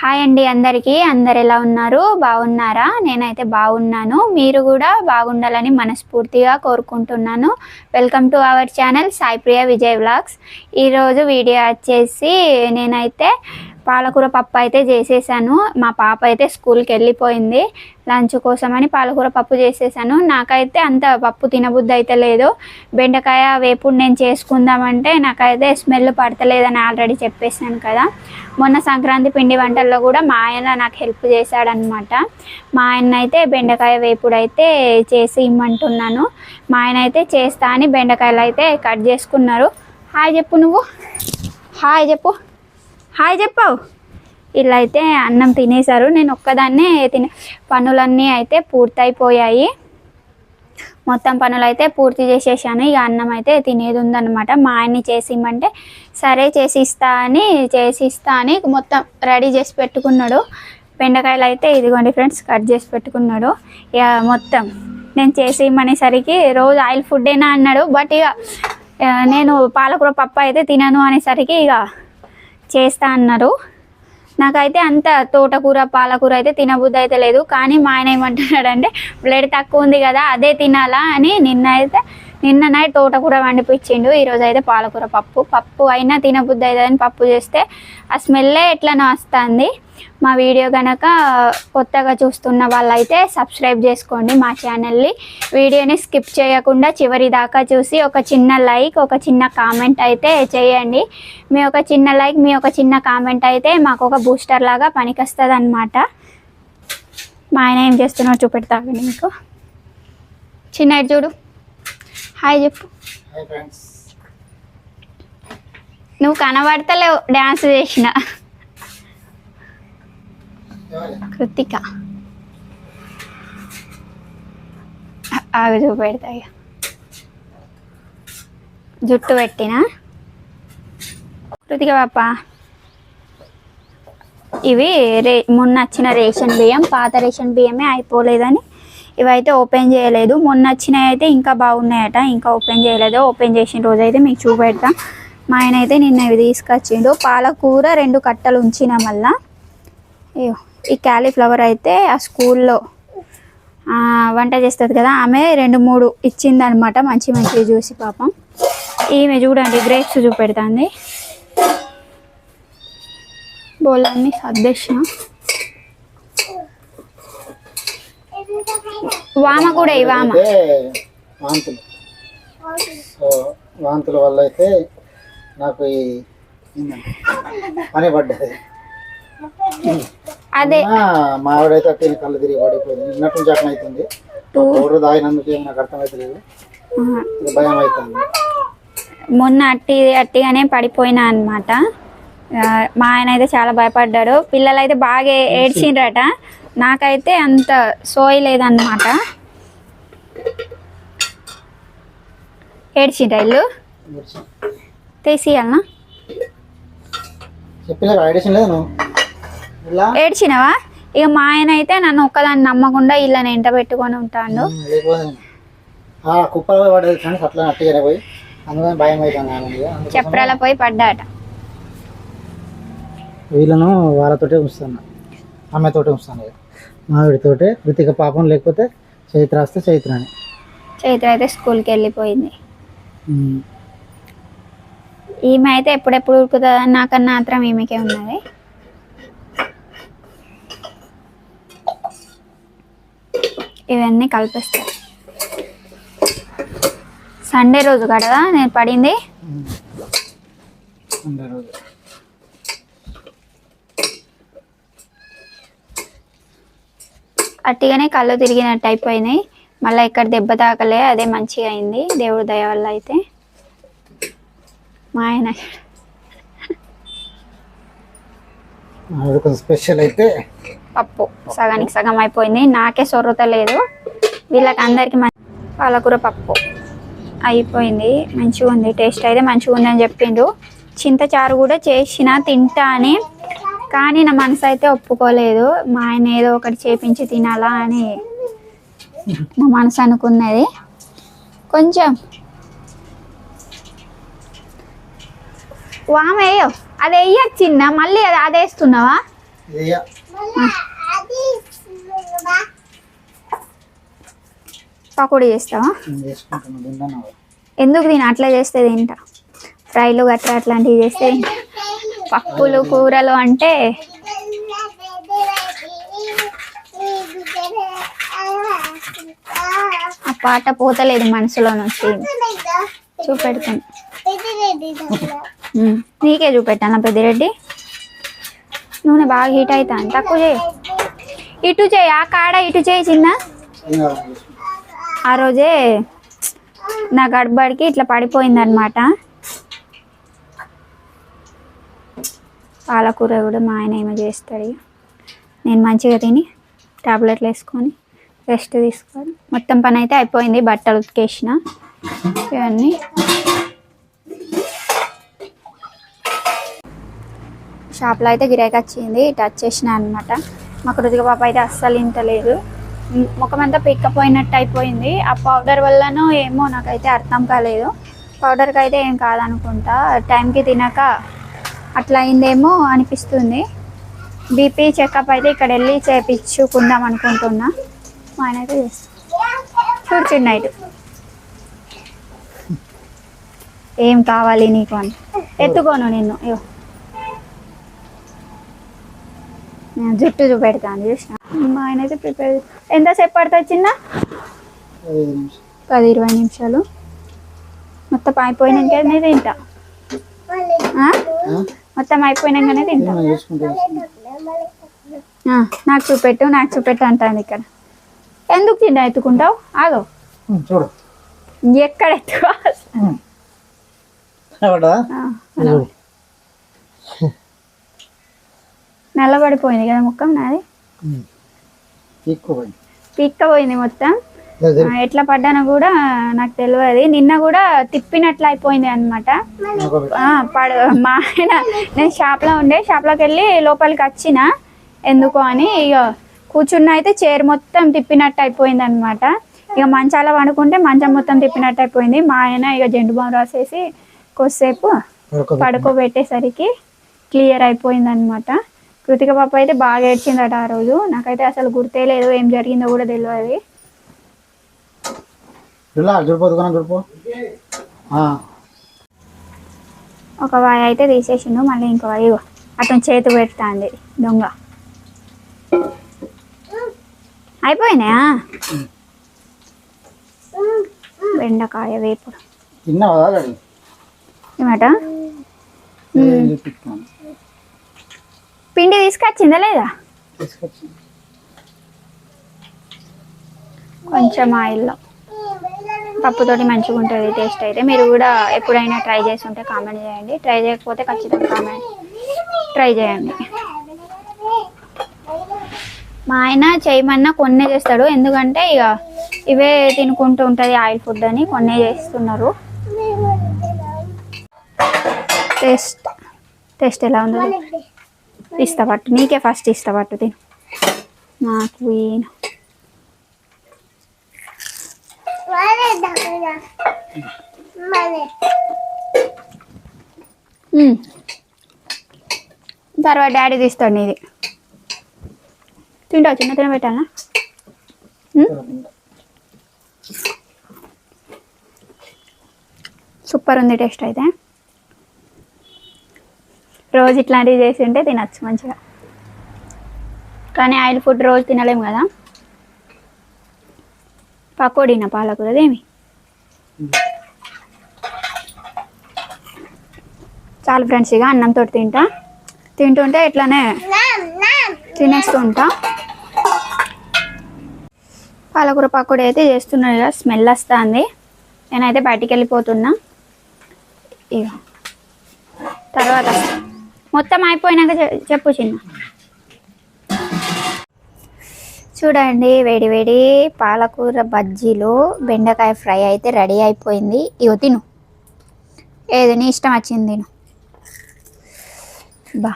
Hi అండి అందరికీ. అందరు ఎలా ఉన్నారు? బాగున్నారా? నేనైతే బాగున్నాను. మీరు కూడా బాగుండాలని మనస్ఫూర్తిగా కోరుకుంటున్నాను. Welcome to our channel Saipriya Vijay vlogs. ఈరోజు వీడియో వచ్చేసి నేనైతే పాలకూర పప్పు అయితే చేసేసాను. మా పాప అయితే స్కూల్కి వెళ్ళిపోయింది. లంచ్ కోసమని పాలకూర పప్పు చేసేసాను. నాకైతే అంత పప్పు తినబుద్ధి అయితే లేదు. బెండకాయ వేపుడు నేను చేసుకుందామంటే నాకైతే స్మెల్ పడతలేదని ఆల్రెడీ చెప్పేసాను కదా. మొన్న సంక్రాంతి పిండి వంటల్లో కూడా మా ఆయన నాకు హెల్ప్ చేశాడనమాట మా ఆయన అయితే బెండకాయ వేపుడు అయితే చేసి ఇమ్మంటున్నాను. మా ఆయన అయితే చేస్తా అని బెండకాయలు అయితే కట్ చేసుకున్నారు. హాయ్ చెప్పు నువ్వు. హాయ్ చెప్పు. హాయ్ చెప్పావు ఇలా అయితే అన్నం తినేశారు. నేను ఒక్కదాన్నే తినే పనులన్నీ అయితే పూర్తయిపోయాయి. మొత్తం పనులు అయితే పూర్తి చేసేసాను. ఇక అన్నం అయితే తినేది ఉందన్నమాట. మా ఆయన్ని చేసి సరే చేసి ఇస్తా అని చేసి ఇస్తా అని మొత్తం రెడీ చేసి పెట్టుకున్నాడు. బెండకాయలు అయితే ఇదిగోండి ఫ్రెండ్స్ కట్ చేసి పెట్టుకున్నాడు. ఇక మొత్తం నేను చేసి ఇమ్మనేసరికి రోజు ఆయిల్ ఫుడ్డేనా అన్నాడు. బట్ ఇక నేను పాలకూర పప్పు అయితే తినను అనేసరికి ఇక చేస్తా అన్నారు. నాకైతే అంత తోటకూర పాలకూర అయితే తినబుద్ధి అయితే లేదు. కానీ మా ఆయన ఏమంటున్నాడంటే బ్లడ్ తక్కువ ఉంది కదా అదే తినాలా అని నిన్న అయితే నిన్న నైట్ తోటకూర వండిపించిండు ఈరోజు అయితే పాలకూర పప్పు. పప్పు అయినా తినబుద్ధి అవుతుందని పప్పు చేస్తే ఆ స్మెల్లే ఎట్లనో వస్తుంది. మా వీడియో కనుక కొత్తగా చూస్తున్న వాళ్ళైతే సబ్స్క్రైబ్ చేసుకోండి మా ఛానల్ని. వీడియోని స్కిప్ చేయకుండా చివరి దాకా చూసి ఒక చిన్న లైక్ ఒక చిన్న కామెంట్ అయితే చేయండి. మీ ఒక చిన్న లైక్ మీ ఒక చిన్న కామెంట్ అయితే మాకు ఒక బూస్టర్ లాగా పనికొస్తుంది అనమాట మా ఆయన ఏం చేస్తున్నారో చూపెడతాను మీకు. చిన్న చూడు. హాయ్ చెప్పు. నువ్వు కనబడతలేవు డ్యాన్స్ చేసిన. కృతిక. ఆగు చూపెడతా జుట్టు పెట్టిన? కృతిక పాప. ఇవి రే మొన్న వచ్చిన రేషన్ బియ్యం పాత రేషన్ బియ్యమే అయిపోలేదని ఇవైతే ఓపెన్ చేయలేదు. మొన్న వచ్చినవి అయితే ఇంకా బాగున్నాయట. ఇంకా ఓపెన్ చేయలేదు. ఓపెన్ చేసిన రోజు అయితే మీకు చూపెడతా. మా ఆయన అయితే నిన్న ఇవి తీసుకొచ్చిండు. పాలకూర రెండు కట్టలు ఉంచిన మళ్ళా అయ్యో ఈ క్యాలీఫ్లవర్ అయితే ఆ స్కూల్లో వంట చేస్తుంది కదా ఆమె రెండు మూడు ఇచ్చిందనమాట. మంచి మంచివి చూసి పాపం. ఈమె చూడండి గ్రేప్స్ చూపెడుతుంది. బోలన్నీ సర్దేసిన. వామ కూడా వామ. వాంతులు. సో వాంతుల వల్ల అయితే నాకు ఈ పని పడ్డది. అదే. మా ఆవిడైతే అట్టే కళ్ళు తిరిగి పడిపోయింది నిన్నటి నుంచి అట్లా అవుతుంది. టూ పౌడర్ తాగినందుకు ఏమి నాకు అర్థమవుతలేదు భయం అవుతుంది. మొన్న అట్టి అట్టిగానే పడిపోయినా అనమాట మా ఆయన అయితే చాలా భయపడ్డాడు. పిల్లలు అయితే బాగా ఏడ్చిండ్రట. నాకైతే అంత సోయి లేదన్నమాట. ఏడ్చిండ్రా ఇల్లు? తీసియాలనా? ఏడ్చినవా? ఇక మా ఆయన అయితే నన్ను ఒక్కదాన్ని నమ్మకుండా ఇళ్ళని ఎంట పెట్టుకొని ఉంటాడు. కుప్పలో పోయి పడ్డాట. వీళ్ళను వాళ్ళతోటే ఉంచుతాను ఆమెతోటే ఉంచుతాను. మావిడితోటే కృతిక పాపం లేకపోతే చైత్ర వస్తే చైత్ర అని చైత్ర అయితే స్కూల్కి వెళ్ళిపోయింది. ఈమె అయితే ఎప్పుడెప్పుడు ఉరుకుతుందని నాకన్నా మాత్రం ఈమెకే ఉన్నది. ఇవన్నీ కలిపిస్తా. సండే రోజు కదా నేను పడింది? ఉండే రోజు. అట్టిగానే కళ్ళు తిరిగినట్టు అయిపోయినాయి. మళ్ళీ ఇక్కడ దెబ్బ తాకలే అదే మంచిగా అయింది. దేవుడి దయ వల్ల అయితే. మా ఆయన. స్పెషల్ అయితే. పప్పు. సగానికి సగం అయిపోయింది. నాకే సొర్రత లేదు. వీళ్ళకి అందరికి మంచి పాలకూర పప్పు. అయిపోయింది. మంచిగా ఉంది టేస్ట్ అయితే మంచిగా ఉంది అని చెప్పిండు చింతచారు కూడా చేసిన తింటా అని కానీ నా మనసు అయితే ఒప్పుకోలేదు. మా ఆయన ఏదో ఒకటి చేపించి తినాలా అని నా మనసు అనుకున్నది. కొంచెం వామేయో అది వేయచ్చు చిన్న. మళ్ళీ అది అదేస్తున్నావా ఇయ్య. పకోడీ చేస్తావా? ఎందుకు దీని అట్లా చేస్తే తింటా. ఫ్రైలు గట్రా అట్లాంటివి చేస్తే. పప్పులు కూరలు అంటే ఆ పాట పోతలేదు మనసులో నుంచి. చూపెడుతుంది ఉమ్, నీకే చూపెట్టాను పెద్దిరెడ్డి? నూనె బాగా హీట్ అవుతాను తక్కువ చేయి. ఇటు చేయి ఆ కాడ ఇటు చేయి చిన్న. ఆ రోజే నా గడబడికి ఇట్లా పడిపోయింది అనమాట పాలకూర కూడా మా ఆయన ఏమో చేస్తాడు ఇక. నేను మంచిగా తిని టాబ్లెట్లు వేసుకొని రెస్ట్ తీసుకోవాలి. మొత్తం పని అయితే అయిపోయింది బట్టలు ఉతికేసిన. ఇవన్నీ. షాప్లో అయితే గిరాకీ వచ్చింది టచ్ చేసిన అనమాట మా కృతిక పాప అయితే అస్సలు ఇంతలేదు ముఖమంతా ముఖం అంతా పిక్కపోయినట్టు అయిపోయింది. ఆ పౌడర్ వల్లనో ఏమో నాకైతే అర్థం కాలేదు. పౌడర్కి అయితే ఏం కాదనుకుంటా. టైంకి తినక అట్లా అయిందేమో అనిపిస్తుంది. బీపీ చెకప్ అయితే ఇక్కడ వెళ్ళి చేపించుకుందాం అనుకుంటున్నా. మా ఆయన అయితే చూడు నైట్ ఏం కావాలి నీకు అని. ఎత్తుకోను నిన్ను. జుట్టు చూపెడతాను చూసిన? మా ఆయన అయితే ప్రిపేర్ ఎంతసేపు పడుతుంది చిన్న? పది ఇరవై నిమిషాలు. మొత్తం అయిపోయినాకనే తింటా? మొత్తం అయిపోయినాకనే తింటా. నాకు చూపెట్టు నాకు చూపెట్టు అంటాను ఇక్కడ. ఎందుకు తింటా ఎత్తుకుంటావు? ఆగో. చూడు. ఎక్కడ నల్లబడిపోయింది కదా ముఖం నాది? పీక్కపోయింది మొత్తం. ఎట్లా పడ్డానో కూడా నాకు తెలియదు నిన్న కూడా తిప్పినట్లు అయిపోయింది అనమాట బె- పడు మా ఆయన నేను షాప్లో ఉండే షాప్లోకి వెళ్ళి లోపలికి వచ్చిన. ఎందుకు అని ఇక కూర్చున్న అయితే చైర్ మొత్తం తిప్పినట్టు అయిపోయింది అనమాట ఇక మంచాల పండుకుంటే మంచం మొత్తం తిప్పినట్టు అయిపోయింది. మా ఆయన ఇక జెండు బామ్ రాసేసి కొద్దిసేపు బె- పడుకోబెట్టేసరికి క్లియర్ అయిపోయింది అనమాట కృతిక పాప అయితే బాగా ఏడ్చిందట ఆ రోజు. నాకైతే అసలు గుర్తే లేదు ఏం జరిగిందో కూడా తెలియదు ఇలా ఆ. ఒక వాయి అయితే తీసేసిండు మళ్ళీ ఇంకో వాయి అతను చేతి పెడుతుంది దొంగ. అయిపోయినాయా? బెండకాయ వేపుడు. ఏమాట? పిండి తీసుకొచ్చిందా లేదా? కొంచెం ఆయిల్లో. పప్పుతోటి మంచిగా ఉంటుంది టేస్ట్ అయితే. మీరు కూడా ఎప్పుడైనా ట్రై చేసి ఉంటే కామెంట్ చేయండి. ట్రై చేయకపోతే ఖచ్చితంగా కామెంట్ ట్రై చేయండి. మా ఆయన చేయమన్నా కొన్నే చేస్తాడు. ఎందుకంటే ఇక ఇవే తినుకుంటూ ఉంటుంది ఆయిల్ ఫుడ్ అని కొన్నే చేస్తున్నారు. టేస్ట్ టేస్ట్ ఎలా ఉందో ఇష్టపట్టు. నీకే ఫస్ట్ ఇష్టపట్టు తిను. నాకు ఈయన మ్మ్. తర్వాత డాడీ తీస్తాడు ఇది తింటావు? చిన్న తిన పెట్టాలా? సూపర్ ఉంది టేస్ట్ అయితే. రోజు ఇట్లాంటివి చేసి ఉంటే తినచ్చు మంచిగా. కానీ ఆయిల్ ఫుడ్ రోజు తినలేము కదా? పకోడీనా పాలకూర అదేమి చాలు ఫ్రెండ్స్ ఇక అన్నంతో తింటా తింటుంటే ఇట్లానే తినేస్తూ ఉంటా పాలకూర పకోడీ అయితే చేస్తున్నాను కదా స్మెల్ వస్తుంది. నేనైతే బయటికి వెళ్ళిపోతున్నా. ఇక తర్వాత మొత్తం అయిపోయినాక చెప్పు చిన్న. చూడండి వేడి వేడి పాలకూర బజ్జీలు బెండకాయ ఫ్రై అయితే రెడీ అయిపోయింది. ఇగో తిను. ఏది నీ ఇష్టం వచ్చింది తిను. బా.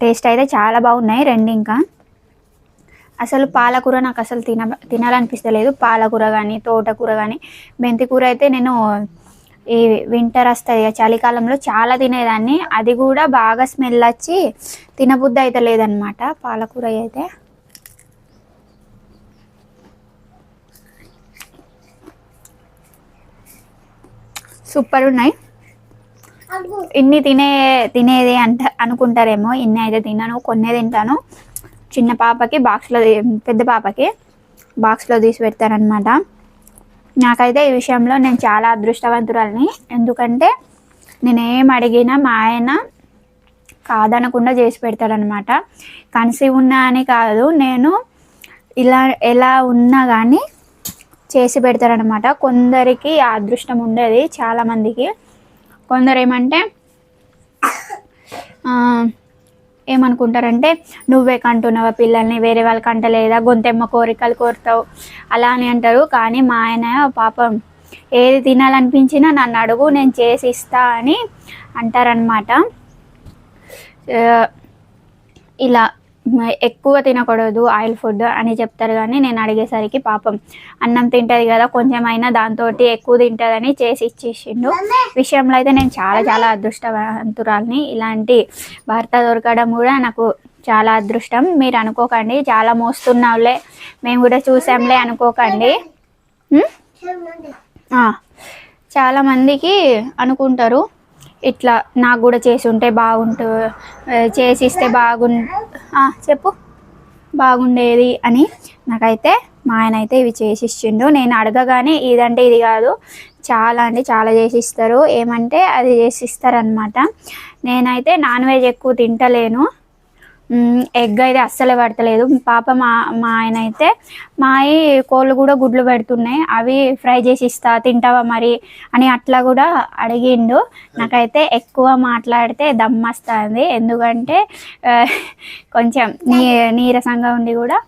టేస్ట్ అయితే చాలా బాగున్నాయి రెండు ఇంకా. అసలు పాలకూర నాకు అసలు తిన తినాలనిపిస్తలేదు. పాలకూర కానీ తోటకూర కానీ మెంతికూర అయితే నేను ఈ వింటర్ వస్తుంది ఇక చలికాలంలో చాలా తినేదాన్ని. అది కూడా బాగా స్మెల్ వచ్చి తినబుద్ధి అయితే లేదనమాట పాలకూర అయితే. సూపర్ ఉన్నాయి. ఇన్ని తినే తినేది అంట అనుకుంటారేమో ఇన్ని అయితే తినను కొన్నే తింటాను. చిన్న పాపకి బాక్స్లో పెద్ద పాపకి బాక్స్లో తీసి పెడతారనమాట నాకైతే ఈ విషయంలో నేను చాలా అదృష్టవంతురాలని. ఎందుకంటే నేను ఏం అడిగినా మా ఆయన కాదనకుండా చేసి పెడతాడనమాట కన్సీవ్ ఉన్నా అని కాదు నేను ఇలా ఎలా ఉన్నా కానీ చేసి పెడతారనమాట కొందరికి ఆ అదృష్టం ఉండదు చాలామందికి కొందరు ఏమంటే ఏమనుకుంటారంటే నువ్వే కంటున్నావా పిల్లల్ని వేరే వాళ్ళు కంటలేదా? గొంతెమ్మ కోరికలు కోరుతావు. అలా అని అంటారు. కానీ మా ఆయన పాపం ఏది తినాలనిపించినా నన్ను అడుగు నేను చేసి ఇస్తా అని అంటారనమాట ఇలా ఎక్కువ తినకూడదు ఆయిల్ ఫుడ్ అని చెప్తారు కానీ నేను అడిగేసరికి పాపం అన్నం తింటుంది కదా కొంచెం అయినా దాంతో ఎక్కువ తింటుందని చేసి ఇచ్చేసిండు. విషయంలో అయితే నేను చాలా చాలా అదృష్టవంతురాల్ని. ఇలాంటి భర్త దొరకడం కూడా నాకు చాలా అదృష్టం. మీరు అనుకోకండి చాలా మోస్తున్నావులే. మేము కూడా చూసాంలే అనుకోకండి. చాలామందికి చాలా మందికి అనుకుంటారు. ఇట్లా నాకు కూడా చేసి ఉంటే బాగుంటు చేసి ఇస్తే బాగుం చెప్పు. బాగుండేది అని నాకైతే మా ఆయన అయితే ఇవి చేసి ఇచ్చిండు. నేను అడగగానే ఇదంటే ఇది కాదు. చాలా అంటే చాలా చేసి ఇస్తారు. ఏమంటే అది చేసి ఇస్తారనమాట నేనైతే నాన్ వెజ్ ఎక్కువ తింటలేను. ఎగ్ అయితే అస్సలు పడతలేదు. పాప మా మా ఆయన అయితే మా కోళ్ళు కూడా గుడ్లు పెడుతున్నాయి. అవి ఫ్రై చేసి ఇస్తా తింటావా మరి అని అట్లా కూడా అడిగిండు. నాకైతే ఎక్కువ మాట్లాడితే దమ్ వస్తుంది ఎందుకంటే కొంచెం నీ నీరసంగా ఉండి కూడా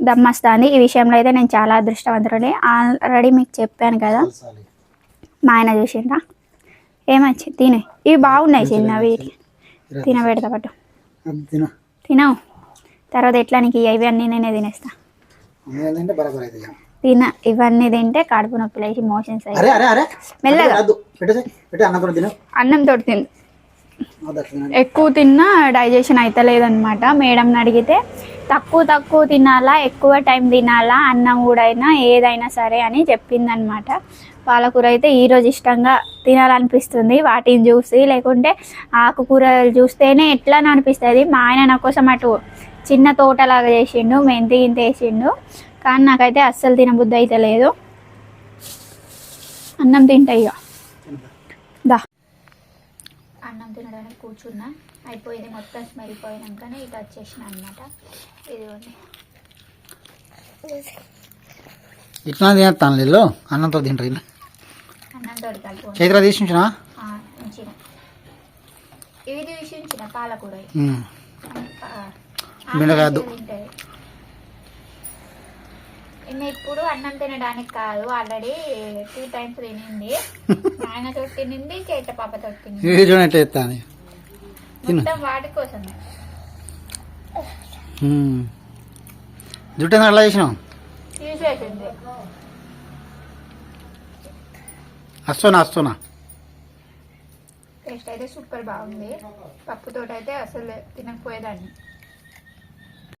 దమ్ వస్తుంది ఈ విషయంలో అయితే నేను చాలా అదృష్టవంతుడి ఆల్రెడీ మీకు చెప్పాను కదా. మా ఆయన చూసిండ్రా? ఏమచ్చి తినే. ఇవి బాగున్నాయి చిన్నవి తినబెడతా పట్టు. తినవు. తర్వాత ఎట్లా నీకు ఇవి అన్నీ నేనే తినేస్తా. తిన ఇవన్నీ తింటే కడుపు నొప్పి లేచి మోషన్స్ మెల్లగా. అన్నం తోటి తిను. ఎక్కువ తిన్నా డైజెషన్ అవుతలేదన్నమాట మేడంని అడిగితే తక్కువ తక్కువ తినాలా ఎక్కువ టైం తినాలా అన్నం కూడా అయినా ఏదైనా సరే అని చెప్పిందనమాట పాలకూర అయితే ఈరోజు ఇష్టంగా తినాలనిపిస్తుంది. వాటిని చూసి లేకుంటే ఆకుకూరలు చూస్తేనే ఎట్లా అని అనిపిస్తుంది. మా ఆయన నా కోసం అటు చిన్న తోటలాగా చేసిండు మెంతి గింత వేసిండు. కానీ నాకైతే అస్సలు తినబుద్ధి అయితే లేదు. అన్నం తింటా ఇక దా. అన్నం తినడానికి కూర్చున్నా. అయిపోయింది. మొత్తం స్మెల్ పోయినాకనే ఇటు వచ్చేసిన అనమాట ఇదిగోండి. ఇట్లా తినేస్తాను లేదు అన్నంతో తింటారు చైత్ర తీసి ఉంచినా. ఇవి తీసి ఉంచిన పాలకూర బెండకాయ ఇప్పుడు అన్నం తినడానికి కాదు ఆల్రెడీ టూ టైమ్స్ తినింది. తినింది చేత పాపతో తినింది. ఇది చూడండి ఎట్లా ఎత్తాను తిను. మొత్తం వాటి ఉమ్. జుట్టు అట్లా చేసినావు? తీసేసింది. వస్తున్నా వస్తున్నా టేస్ట్ అయితే సూపర్ బాగుంది. పప్పుతోటైతే అయితే అసలు తినకపోయేదాన్ని.